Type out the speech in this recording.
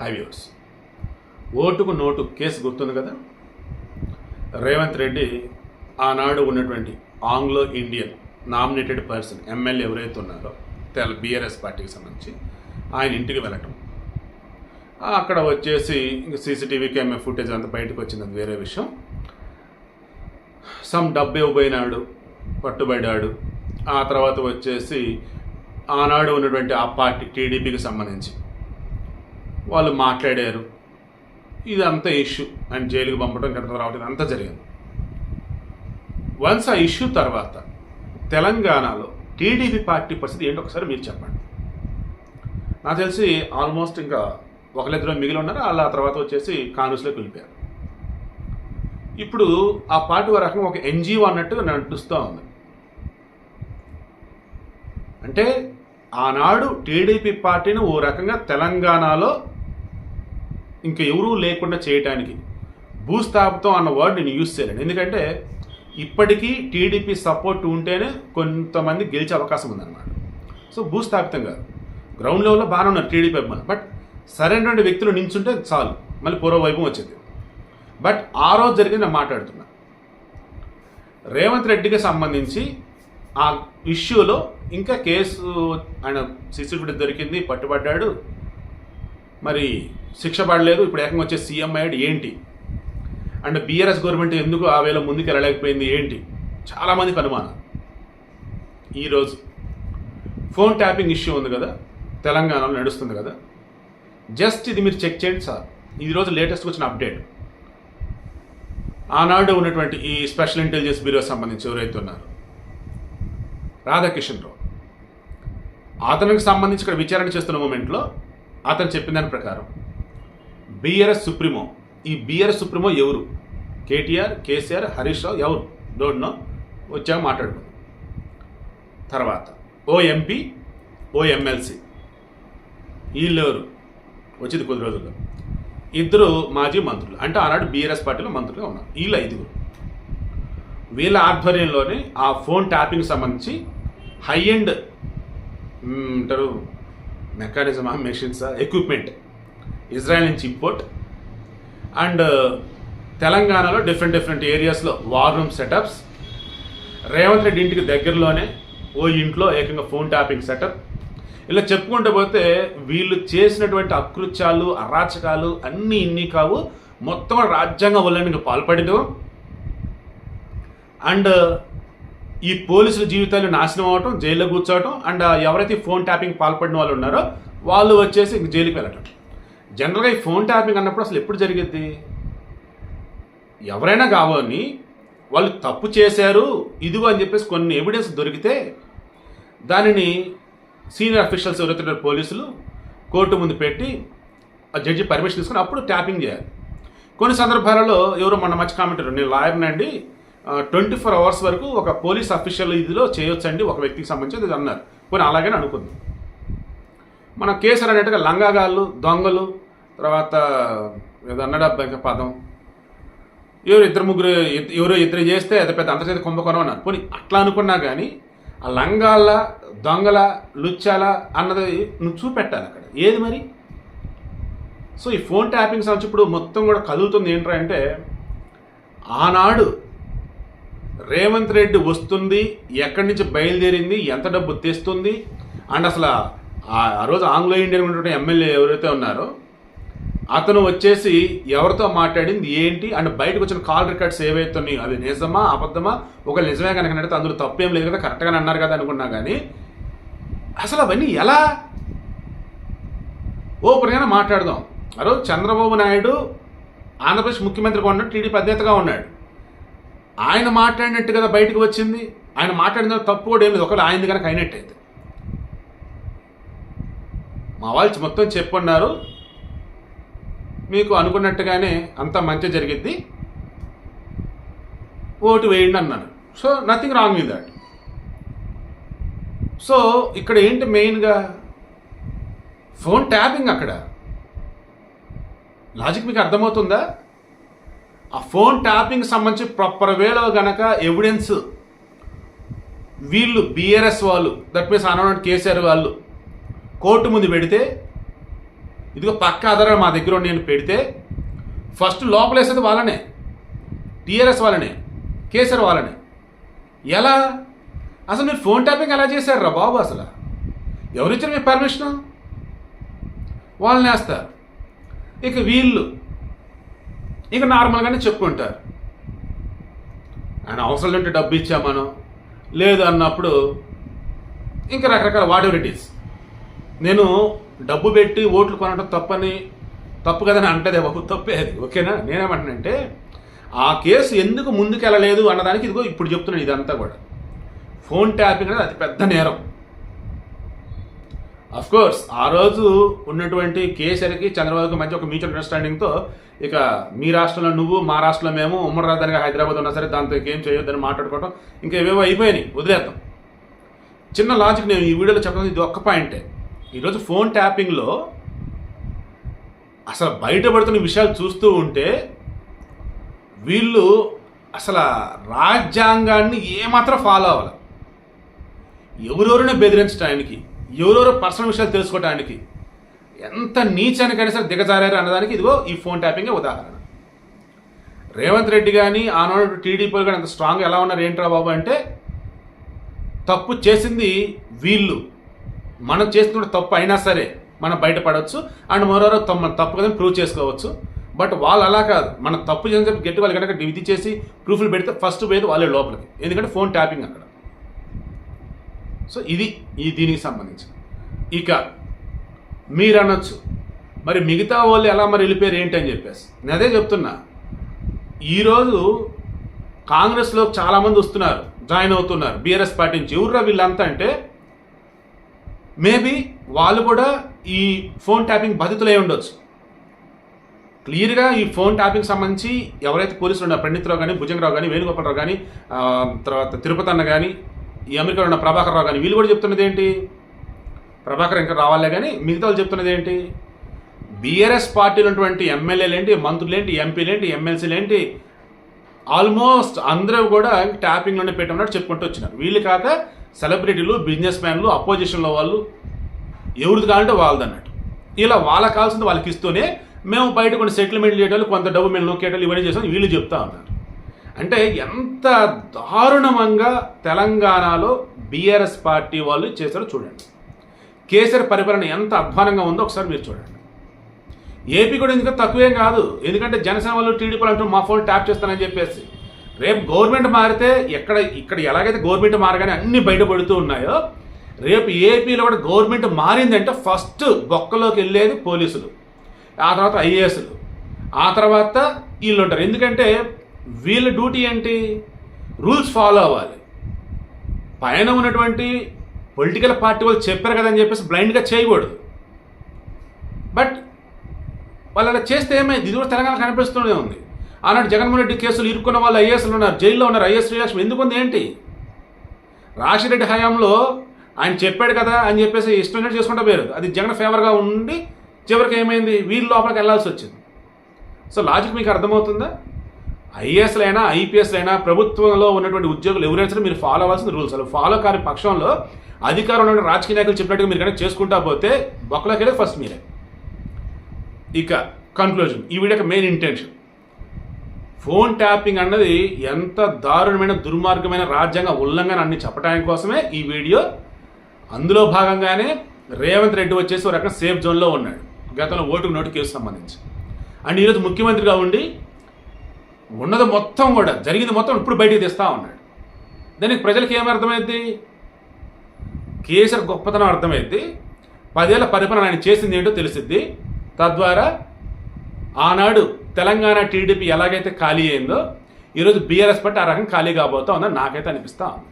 హైవ్యూర్స్ ఓటుకు note case గుర్తుంది కదా? రేవంత్ రెడ్డి ఆనాడు ఉన్నటువంటి Anglo Indian nominated person MLA ఎవరైతే ఉన్నారో తెల బీఆర్ఎస్ పార్టీకి సంబంధించి ఆయన ఇంటికి వెళ్ళటం. అక్కడ వచ్చేసి ఇంక సీసీటీవీ కెమెరా ఫుటేజ్ అంతా బయటకు వచ్చింది అది వేరే విషయం. సమ్ డబ్బు ఇవ్వబోయినాడు పట్టుబడ్డాడు. ఆ తర్వాత వచ్చేసి ఆనాడు ఉన్నటువంటి ఆ పార్టీ టీడీపీకి సంబంధించి వాళ్ళు మాట్లాడారు. ఇదంతా ఇష్యూ అండ్ జైలుకి పంపడం గడప రావడం అంతా జరిగింది. వన్స్ ఆ ఇష్యూ తర్వాత తెలంగాణలో టీడీపీ పార్టీ పరిస్థితి ఏంటో ఒకసారి మీరు చెప్పండి. నాకు తెలిసి ఆల్మోస్ట్ ఇంకా ఒకరిద్దరు మిగిలి ఉన్నారు వాళ్ళ తర్వాత వచ్చేసి కాంగ్రెస్లోకి వెళ్ళిపోయారు. ఇప్పుడు ఆ పార్టీ ఒక రకంగా ఒక ఎన్జిఓ అన్నట్టు నడుస్తూ ఉంది. అంటే ఆనాడు టీడీపీ పార్టీని ఓ రకంగా తెలంగాణలో ఇంకా ఎవరూ లేకుండా చేయటానికి భూస్థాపితం అన్న వర్డ్ నేను యూజ్ చేయలేను ఎందుకంటే ఇప్పటికీ టీడీపీ సపోర్ట్ ఉంటేనే కొంతమంది గెలిచే అవకాశం ఉందన్నమాట. సో భూస్థాపితం కాదు. గ్రౌండ్ లెవెల్లో బాగానే ఉన్నారు టీడీపీ అభిమానులు. బట్ సరైనటువంటి వ్యక్తులు నించుంటే చాలు. మళ్ళీ పూర్వవైభవం వచ్చేది. బట్ ఆ రోజు జరిగింది నేను మాట్లాడుతున్నా. రేవంత్ రెడ్డికి సంబంధించి ఆ ఇష్యూలో ఇంకా కేసు ఆయన సీసీటీవీ దొరికింది పట్టుబడ్డాడు. మరి శిక్ష పడలేదు. ఇప్పుడు ఏకంగా వచ్చే సీఎం అయ్యాడు. ఏంటి? అండ్ బీఆర్ఎస్ గవర్నమెంట్ ఎందుకు ఆ వేళ ముందుకు వెళ్ళలేకపోయింది ఏంటి చాలామందికి అనుమానం. ఈరోజు ఫోన్ ట్యాపింగ్ ఇష్యూ ఉంది కదా? తెలంగాణలో నడుస్తుంది కదా? జస్ట్ ఇది మీరు చెక్ చేయండి సార్. ఈరోజు లేటెస్ట్ వచ్చిన అప్డేట్. ఆనాడు ఉన్నటువంటి ఈ స్పెషల్ ఇంటెలిజెన్స్ బ్యూరో సంబంధించి ఎవరైతే ఉన్నారు రాధాకిషన్ రావు అతనికి సంబంధించి ఇక్కడ విచారణ చేస్తున్న మూమెంట్లో అతను చెప్పిన దాని ప్రకారం బీఆర్ఎస్ సుప్రీమో ఈ బీఆర్ఎస్ సుప్రీమో ఎవరు? కేటీఆర్ కేసీఆర్ హరీష్ రావు ఎవరు? డోంట్ నో వచ్చాక మాట్లాడుకుందాం. తర్వాత ఓ ఎంపీ ఓ ఎమ్మెల్సీ. వీళ్ళెవరు వచ్చింది కొద్ది రోజుల్లో. ఇద్దరు మాజీ మంత్రులు. అంటే ఆనాడు బీఆర్ఎస్ పార్టీలో మంత్రులుగా ఉన్నారు. వీళ్ళు ఐదుగురు. వీళ్ళ ఆధ్వర్యంలోనే ఆ ఫోన్ ట్యాపింగ్ సంబంధించి హై ఎండ్ అంటారు మెకానిజమా మెషిన్సా ఎక్విప్మెంట్ ఇజ్రాయెల్ నుంచి ఇంపోర్ట్ అండ్ తెలంగాణలో డిఫరెంట్ డిఫరెంట్ ఏరియాస్లో war room setups Revanth Reddy ఇంటికి దగ్గరలోనే ఓ ఇంట్లో ఏకంగా ఫోన్ ట్యాపింగ్ సెటప్ ఇలా చెప్పుకుంటూ పోతే వీళ్ళు చేసినటువంటి అకృత్యాలు అరాచకాలు అన్నీ ఇన్ని కావు. మొత్తం రాజ్యాంగ ఉల్లంఘనకు పాల్పడిందో అండ్ ఈ పోలీసుల జీవితాలు నాశనం అవటం జైల్లో కూర్చోవటం అండ్ ఎవరైతే ఫోన్ ట్యాపింగ్ పాల్పడిన వాళ్ళు ఉన్నారో వాళ్ళు వచ్చేసి ఇంక జైలుకి వెళ్ళటం. జనరల్గా ఈ ఫోన్ ట్యాపింగ్ అన్నప్పుడు అసలు ఎప్పుడు జరిగిద్ది? ఎవరైనా కావని వాళ్ళు తప్పు చేశారు ఇదిగో అని చెప్పేసి కొన్ని ఎవిడెన్స్ దొరికితే దానిని సీనియర్ అఫీషియల్స్ ఎవరైతే పోలీసులు కోర్టు ముందు పెట్టి ఆ జడ్జి పర్మిషన్ తీసుకుని అప్పుడు ట్యాపింగ్ చేయాలి. కొన్ని సందర్భాలలో ఎవరో మొన్న మంచి కామెంటారు నేను లాయర్నండి అండి ట్వంటీ ఫోర్ అవర్స్ వరకు ఒక పోలీస్ అఫీషియల్ ఇదిలో చేయొచ్చండి ఒక వ్యక్తికి సంబంధించి అది అన్నారు. కొన్ని అలాగే అనుకుంది. మన కేసర్ అనేట్టుగా లంగాగాళ్ళు దొంగలు తర్వాత ఏదో ఇంకా పదం. ఎవరు ఇద్దరు ముగ్గురు ఎవరో ఇద్దరు చేస్తే అది పెద్ద అంతర్జాతీయ కుంభకోణం అన్నారు. పోనీ అట్లా అనుకున్నా కానీ ఆ లంగాల దొంగల లుచ్చాల అన్నది నువ్వు చూపెట్టాలి అక్కడ. ఏది మరి? సో ఈ ఫోన్ ట్యాపింగ్ సంబంధించి ఇప్పుడు మొత్తం కూడా కదులుతుంది ఏంటంటే ఆనాడు రేవంత్ రెడ్డి వస్తుంది ఎక్కడి నుంచి బయలుదేరింది ఎంత డబ్బు తెస్తుంది? అండ్ అసలు ఆ- రోజు ఆంగ్లో ఇండియన్ ఉన్నటువంటి ఎమ్మెల్యే ఎవరైతే ఉన్నారో అతను వచ్చేసి ఎవరితో మాట్లాడింది ఏంటి? అండ్ బయటకు వచ్చిన కాల్ రికార్డ్స్ ఏవైతే ఉన్నాయో అది నిజమా అబద్ధమా? ఒక నిజమే కనుక నడితే అందులో తప్పేం లేదు కదా కరెక్ట్గానే అన్నారు కదా అనుకున్నా కానీ అసలు అవన్నీ ఎలా? ఓపెన్గానే మాట్లాడదాం. ఆ రోజు చంద్రబాబు నాయుడు ఆంధ్రప్రదేశ్ ముఖ్యమంత్రిగా ఉన్నాడు టీడీపీ అధ్యతగా ఉన్నాడు. ఆయన మాట్లాడినట్టు కదా బయటకు వచ్చింది? ఆయన మాట్లాడిన తర్వాత తప్పు కూడా ఏం లేదు. ఒకవేళ ఆయనది కనుక అయినట్టయితే. మా వాళ్ళు మొత్తం చెప్పున్నారు. మీకు అనుకున్నట్టుగానే అంత మంచి జరిగిద్ది. ఓటు వేయండి అన్నాను so nothing wrong in that so ఇక్కడ ఏంటి మెయిన్గా ఫోన్ ట్యాపింగ్ అక్కడ. లాజిక్ మీకు అర్థమవుతుందా? ఆ ఫోన్ ట్యాపింగ్ సంబంధించి ప్రాపర్ వేలో గనక ఎవిడెన్స్ వీళ్ళు బీఆర్ఎస్ వాళ్ళు దట్ మీన్స్ అనౌట్ కేసీఆర్ వాళ్ళు కోర్టు ముందు పెడితే ఇదిగో పక్క ఆధారాలు మా దగ్గర నేను పెడితే ఫస్ట్ లోపలేసేది వాళ్ళనే టీఆర్ఎస్ వాళ్ళనే కేసీఆర్ వాళ్ళనే. ఎలా? అసలు మీరు ఫోన్ ట్యాపింగ్ ఎలా చేశారు రా బాబు అసలు? ఎవరిచ్చారు మీ పర్మిషన్ వాళ్ళని వేస్తారు. ఇక వీళ్ళు ఇక నార్మల్గానే చెప్పుకుంటారు. ఆయన అవసరం ఉంటే డబ్బు ఇచ్చామను లేదు అన్నప్పుడు ఇంకా రకరకాల వాట్ ఎవర్ ఇట్ ఈస్ నేను డబ్బు పెట్టి ఓట్లు కొనడం తప్పని తప్పు కదని అంటదే బాబు తప్పే అది. ఓకేనా? నేనేమంటానంటే ఆ కేసు ఎందుకు ముందుకు వెళ్ళలేదు అన్నదానికి ఇదిగో ఇప్పుడు చెప్తున్నాను ఇదంతా కూడా. ఫోన్ ట్యాపింగ్ అనేది అతి పెద్ద నేరం. అఫ్ కోర్స్ ఆ రోజు ఉన్నటువంటి కేసరికి చంద్రబాబుకి మధ్య ఒక మ్యూచువల్ అండర్స్టాండింగ్తో ఇక మీ రాష్ట్రంలో నువ్వు మా రాష్ట్రంలో మేము ఉమ్మడి రాజధానిగా హైదరాబాద్ ఉన్నా సరే దాంతో ఏం చేయొద్దని మాట్లాడుకోవడం ఇంకా ఏవేవో అయిపోయినాయి వదిలేద్దాం. చిన్న లాజిక్ నేను ఈ వీడియోలో చెప్పడం ఇది ఒక్క పాయింటే ఈరోజు ఫోన్ ట్యాపింగ్లో అసలు బయటపడుతున్న విషయాలు చూస్తూ ఉంటే వీళ్ళు అసలు రాజ్యాంగాన్ని ఏమాత్రం ఫాలో అవ్వాలి. ఎవరెవరిని బెదిరించడానికి ఎవరెవరో పర్సనల్ విషయాలు తెలుసుకోవడానికి ఎంత నీచానికైనా సరే దిగజారారు అన్నదానికి ఇదిగో ఈ ఫోన్ ట్యాపింగే ఉదాహరణ. రేవంత్ రెడ్డి కానీ ఆనాడు టీడీపీలు కానీ అంత స్ట్రాంగ్ ఎలా ఉన్నారు ఏంట్రా బాబు అంటే తప్పు చేసింది వీళ్ళు. మనం చేస్తున్న తప్పు అయినా సరే మనం బయటపడవచ్చు. అండ్ మరోరో తమ తప్పు కదా ప్రూవ్ చేసుకోవచ్చు. బట్ వాళ్ళు అలా కాదు. మన తప్పు చేసిన చెప్పి గట్టి వాళ్ళు కనుక విధి చేసి ప్రూఫ్లు పెడితే ఫస్ట్ పోయేది వాళ్ళే లోపలికి. ఎందుకంటే ఫోన్ ట్యాపింగ్ అక్కడ. సో ఇది ఈ దీనికి సంబంధించి ఇక మీరు అనొచ్చు మరి మిగతా వాళ్ళు ఎలా మరి వెళ్ళిపోయారు ఏంటి అని చెప్పేసి. నేను అదే చెప్తున్నా. ఈరోజు కాంగ్రెస్లో చాలామంది వస్తున్నారు జాయిన్ అవుతున్నారు బీఆర్ఎస్ పార్టీ నుంచి. ఎవర్రా వీళ్ళంతా అంటే మేబీ వాళ్ళు కూడా ఈ ఫోన్ ట్యాపింగ్ బాధితులై ఉండొచ్చు. క్లియర్గా ఈ ఫోన్ ట్యాపింగ్ సంబంధించి ఎవరైతే పోలీసులు ఉన్నారో పండిత్రావు కానీ భుజంగరావు కానీ వేణుగోపాలరావు కానీ తర్వాత తిరుపతి అన్న కానీ ఈ అమెరికాలో ఉన్న ప్రభాకర్ రావు కానీ వీళ్ళు కూడా చెప్తున్నది ఏంటి? ప్రభాకర్ ఇంకా రావాలే కానీ మిగతా వాళ్ళు చెప్తున్నది ఏంటి? బీఆర్ఎస్ పార్టీలు ఉన్నటువంటి ఎమ్మెల్యేలేంటి మంత్రులేంటి ఎంపీలేంటి ఎమ్మెల్సీలేంటి ఆల్మోస్ట్ అందరూ కూడా ట్యాపింగ్లోనే పెట్టమన్నట్టు చెప్పుకుంటూ వచ్చినారు. వీళ్ళు కాక సెలబ్రిటీలు బిజినెస్ మ్యాన్లు అపోజిషన్లో వాళ్ళు ఎవరిది కావాలంటే వాళ్ళది అన్నట్టు. ఇలా వాళ్ళకి కావాల్సింది వాళ్ళకి ఇస్తూనే మేము బయట కొన్ని సెటిల్మెంట్ చేయడాలు కొంత డబ్బు మేము నొక్కేటాలు ఇవన్నీ చేసాం వీళ్ళు చెప్తా ఉన్నారు. అంటే ఎంత దారుణంగా తెలంగాణలో బీఆర్ఎస్ పార్టీ వాళ్ళు చేశారో చూడండి. కేసీఆర్ పరిపాలన ఎంత అధ్వానంగా ఉందో ఒకసారి మీరు చూడండి. ఏపీ కూడా ఎందుకంటే తక్కువేం కాదు. ఎందుకంటే జనసేన వాళ్ళు టీడీపీ అంటూ మా ఫోన్ ట్యాప్ చేస్తానని చెప్పేసి. రేపు గవర్నమెంట్ మారితే ఎక్కడ ఇక్కడ ఎలాగైతే గవర్నమెంట్ మారగానే అన్ని బయటపడుతూ ఉన్నాయో రేపు ఏపీలో కూడా గవర్నమెంట్ మారిందంటే ఫస్ట్ బొక్కలోకి వెళ్ళేది పోలీసులు ఆ తర్వాత ఐఏఎస్లు ఆ తర్వాత వీళ్ళు ఉంటారు ఎందుకంటే వీళ్ళ డ్యూటీ ఏంటి? రూల్స్ ఫాలో అవ్వాలి. పైన ఉన్నటువంటి పొలిటికల్ పార్టీ వాళ్ళు చెప్పారు కదా అని చెప్పేసి బ్లైండ్గా చేయకూడదు. బట్ వాళ్ళు అలా చేస్తే ఏమైంది? ఇది కూడా తెలంగాణ కనిపిస్తూనే ఉంది. ఆనాడు జగన్మోహన్ రెడ్డి కేసులు ఇరుక్కున్న వాళ్ళు ఐఏఎస్లు ఉన్నారు. జైల్లో ఉన్నారు. ఐఏఎస్ రియాక్షన్ ఎందుకు ఉంది ఏంటి? రాశిరెడ్డి హయాంలో ఆయన చెప్పాడు కదా అని చెప్పేసి ఇష్టం చేసుకుంటూ పోయారు. అది జగన్ ఫేవర్గా ఉండి చివరికి ఏమైంది? వీళ్ళ లోపలికి వెళ్ళాల్సి వచ్చింది. సో లాజిక్ మీకు అర్థమవుతుందా? ఐఏఎస్లైనా ఐపీఎస్లైనా ప్రభుత్వంలో ఉన్నటువంటి ఉద్యోగులు ఎవరైనా మీరు ఫాలో అవ్వాల్సిన రూల్స్ అలా ఫాలో కాని పక్షంలో అధికారంలో ఉన్న రాజకీయ నాయకులు చెప్పినట్టుగా మీరు కనుక చేసుకుంటా పోతే బొక్కలోకి ఫస్ట్ మీరే. ఇక కన్క్లూజన్ ఈ వీడియోకి మెయిన్ ఇంటెన్షన్ ఫోన్ ట్యాపింగ్ అన్నది ఎంత దారుణమైన దుర్మార్గమైన రాజ్యాంగ ఉల్లంఘన అన్ని చెప్పడానికి కోసమే ఈ వీడియో. అందులో భాగంగానే రేవంత్ రెడ్డి వచ్చేసి ఒక రకం సేఫ్ జోన్లో ఉన్నాడు. గతంలో ఓటుకు నోటు కేసు సంబంధించి. అండ్ ఈరోజు ముఖ్యమంత్రిగా ఉండి ఉన్నది మొత్తం కూడా జరిగింది మొత్తం ఇప్పుడు బయటికి తెస్తా ఉన్నాడు. దానికి ప్రజలకు ఏమి అర్థమైంది కేసీఆర్ గొప్పతనం అర్థమైంది పదేళ్ళ పరిపాలన ఆయన చేసింది ఏంటో తెలిసిద్ది. తద్వారా ఆనాడు తెలంగాణ టీడీపీ ఎలాగైతే ఖాళీ అయిందో ఈరోజు బీఆర్ఎస్ పట్టి ఆ రకం ఖాళీ కాబోతా ఉందని నాకైతే అనిపిస్తా ఉంది.